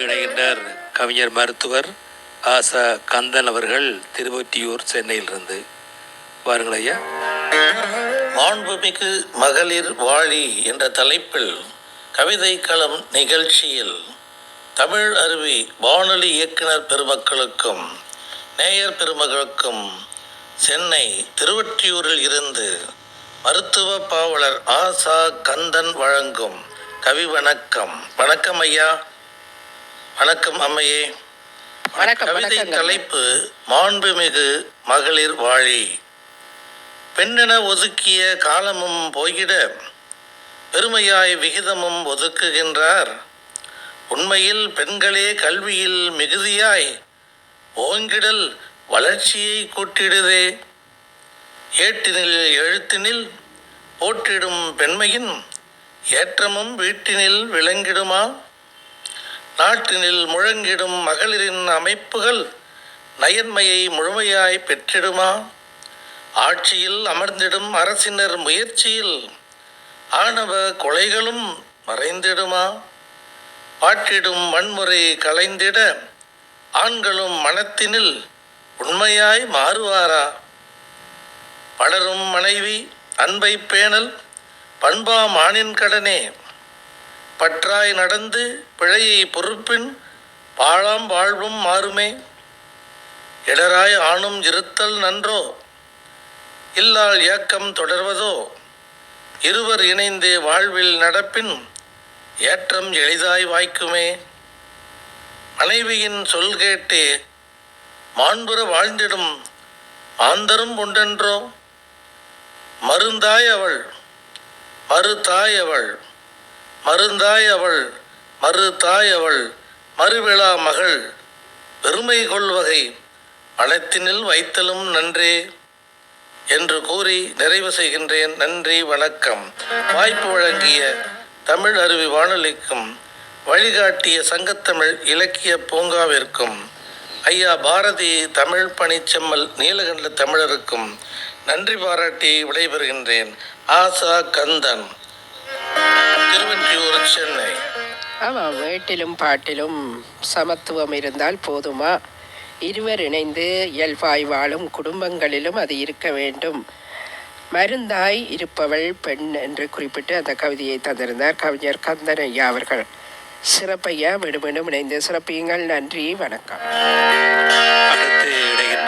இணைகின்றார் கவிஞர் மருத்துவர் ஆசா கந்தன் அவர்கள் திருவொற்றியூர் சென்னையிலிருந்து. வாருங்கள் ஐயா. மாண்புமிகு மகளிர் வாழி என்ற தலைப்பில் கவிதை களம் நிகழ்ச்சியில் தமிழ் அருவி வானொலி இயக்குனர் பெருமக்களுக்கும் நேயர் பெருமக்களுக்கும் சென்னை திருவொற்றியூரில் இருந்து மருத்துவ பாவலர் ஆசா கந்தன் வழங்கும் கவி வணக்கம். வணக்கம் ஐயா. வணக்கம் அம்மையே. வணக்கம், கவிதை. தலைப்பு மாண்புமிகு மகளிர் வாழி. பெண்ணென ஒதுக்கிய காலமும் போய்கிட பெருமையாய் விகிதமும் ஒதுக்குகின்றார். உண்மையில் பெண்களே கல்வியில் மிகுதியாய் ஓங்கிடல் வளர்ச்சியை கூட்டிடுதே. ஏட்டினில் எழுத்தினில் போற்றிடும் பெண்மையின் ஏற்றமும் வீட்டினில் விளங்கிடுமா? நாட்டினில் முழங்கிடும் மகளிரின் அமைப்புகள் நயன்மையை முழுமையாய் பெற்றிடுமா? ஆட்சியில் அமர்ந்திடும் அரசினர் முயற்சியில் ஆணவ கொலைகளும் மறைந்திடுமா? பாட்டிடும் வன்முறை கலைந்திட ஆண்களும் மனத்தினில் உண்மையாய் மாறுவாரா? பலரும் மனைவி அன்பை பேணல் பண்பாம் ஆணின் கடனே. பற்றாய் நடந்து பிழையை பொறுப்பின் பாழாம் வாழ்வும் மாறுமே. இடராய் ஆணும் இருத்தல் நன்றோ? இல்லால் இயக்கம் தொடர்வதோ? இருவர் இணைந்தே வாழ்வில் நடப்பின் ஏற்றம் எளிதாய் வாய்க்குமே. மனைவியின் சொல் கேட்டே மாண்புற வாழ்ந்திடும் மாந்தரும் உண்டென்றோ? மருந்தாய் அவள் மறுதாய் அவள் மருந்தாய் அவள் மறுதாய் அவள் மறுவிழா மகள் பெருமை கொள்வகை மனத்தினில் வைத்தலும் நன்றே என்று கூறி நிறைவு செய்கின்றேன். நன்றி வணக்கம். வாய்ப்பு வழங்கிய தமிழ் அருவி வானொலிக்கும் வழிகாட்டிய சங்கத்தமிழ் இலக்கிய பூங்காவிற்கும் ஐயா பாரதி தமிழ் பணிச்செம்மல் நீலகண்ட தமிழருக்கும் நன்றி பாராட்டி விடைபெறுகின்றேன். ஆசா கந்தன். திருவற்றியூர் சென்னை. ஆமாம் வீட்டிலும் பாட்டிலும் சமத்துவம் இருந்தால் போதுமா? இருவர் இணைந்து இயல்பாய் வாழும் குடும்பங்களிலும் அது இருக்க வேண்டும். மருந்தாய் இருப்பவள் பெண் என்று குறிப்பிட்டு அந்த கவிதையை தந்திருந்தார் கவிஞர் கந்தன் ஐயா அவர்கள். சிறப்பையா மீண்டும் மீண்டும் இணைந்து சிறப்பியுங்கள். நன்றி வணக்கம். அடுத்து